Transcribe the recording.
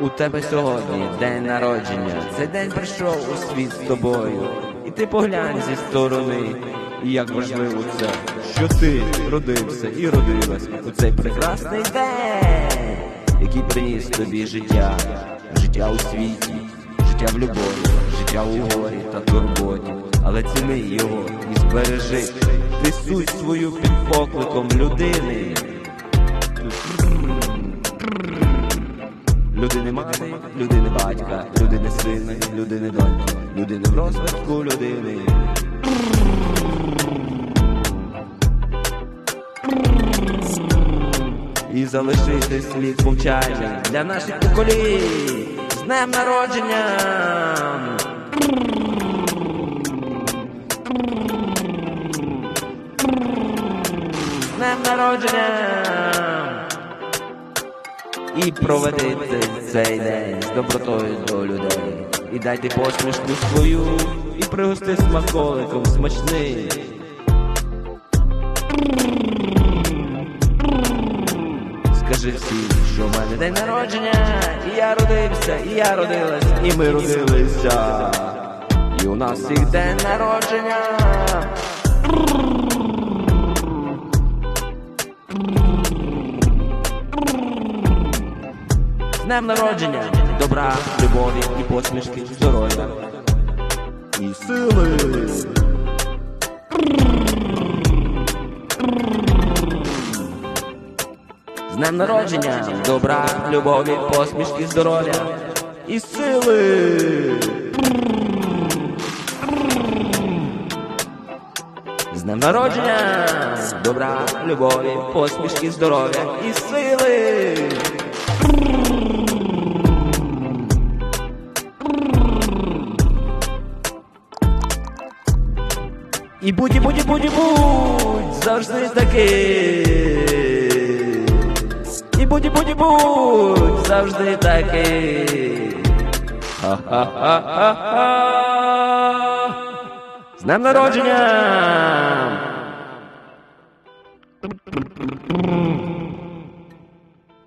У тебе сьогодні день народження. Цей день прийшов у світ з тобою. І ти поглянь зі сторони. І як важливо це, що ти родився і родилась у цей прекрасний день, який приніс тобі життя, життя у світі, життя в любові, життя у горі та турботі. Але ціни його і збережи. Ти суть свою під покликом людини. Людини мати, людини батька, людини сина, людини доньки, людини в розвитку людини. І залишити слід мовчання для наших поколінь з днем народження! З днем народження! І проведите цей день з добротою до людей. І дайте посмішку свою, і пригости смаколиком смачний. Скажи всім, що в мене день народження, і я родився, і я родилась, і ми родилися. І у нас всіх день народження. З днем народження, добра, любові і посмішки, здоров'я. І сили. З днем народження, добра, любові, посмішки, здоров'я. І сили. З днем народження, добра, любові, посмішки, здоров'я. І сили. І будь, і будь, і будь, і будь, завжди такий. І будь, і будь, і будь, завжди такий. З днем народження!